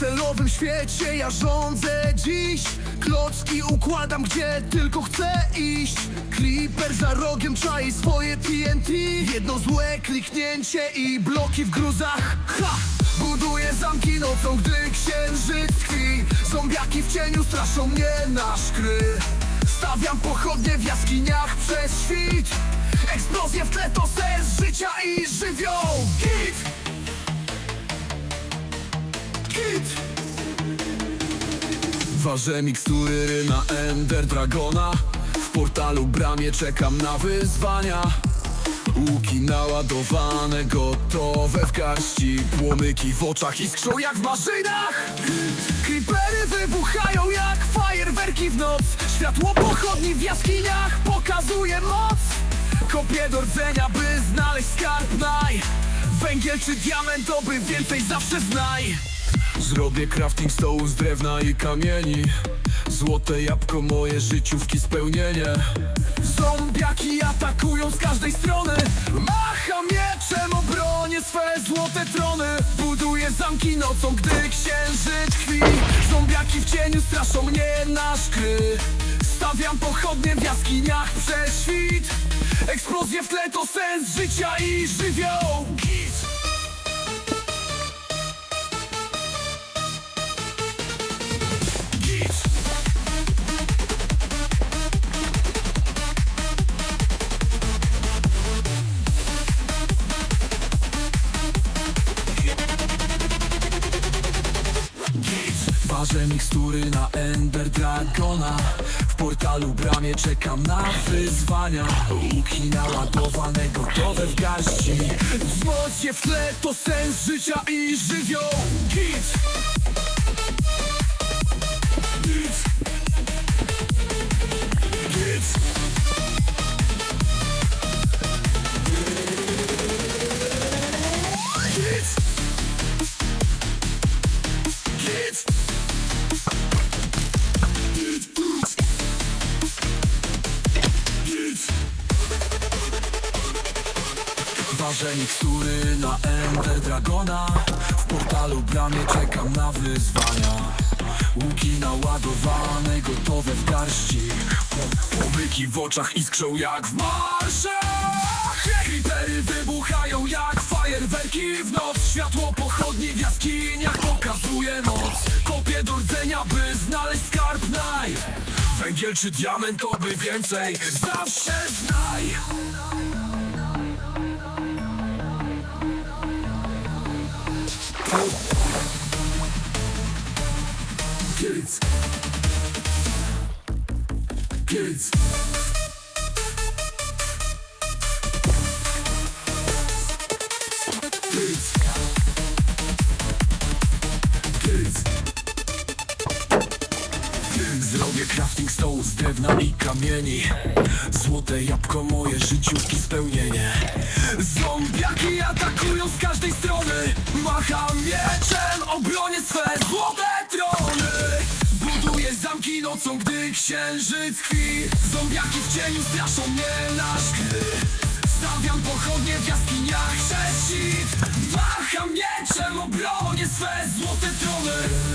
pikselowym świecie. Ja rządzę dziś. Klocki układam gdzie tylko chcę iść. Creeper za rogiem czai swoje TNT Jedno złe kliknięcie i bloki w gruzach. Ha! Buduję zamki nocą, gdy księżyc tkwi. Zombiaki w cieniu straszą mnie na szkry. Stawiam pochodnie w jaskiniach przez świt. Eksplozje w tle to sens życia i żywioł! Hit! Ważę mikstury na Ender Dragona. W portalu bramie czekam na wyzwania. Łuki naładowane, gotowe w garści. Płomyki w oczach iskrzą jak w maszynach. Creepery wybuchają jak fajerwerki w noc. Światło pochodni w jaskiniach pokazuje moc. Kopię do rdzenia, by znaleźć skarb naj. Węgiel czy diament, oby więcej zawsze znaj Zrobię crafting stołu z drewna i kamieni. Złote jabłko, moje życiówki spełnienie. Zombiaki atakują z każdej strony. Macham mieczem, obronię swe złote trony. Buduję zamki nocą, gdy księżyc tkwi. Zombiaki w cieniu straszą mnie na szkry. Stawiam pochodnie w jaskiniach przez świt. Eksplozje w tle to sens życia i żywioł Ważę mikstury na Ender Dragona W portalu bramie czekam na wyzwania Łuki naładowane, gotowe w garści Złocie w tle to sens życia i żywioł! Git! Git! Ważę mikstury na Ender Dragona. W portalu bramie czekam na wyzwania. Łuki naładowane, gotowe w garści. Pomyki w oczach iskrzą jak w marszach Creepery wybuchają jak fajerwerki w noc. Światło pochodni w jaskiniach pokazuje moc. Kopię do rdzenia, by znaleźć skarb naj. Węgiel czy diament, oby więcej zawsze znaj Kids. Kids Zrobię crafting stołu z drewna i kamieni. Złote jabłko, moje życiówki spełnienie. Zombiaki atakują z każdej strony. Macham mieczem, obronię swe złote trony. Buduję zamki nocą, gdy księżyc tkwi. Zombiaki w cieniu straszą mnie na szkry Stawiam pochodnie w jaskiniach sześcit Macham mieczem, obronię swe złote trony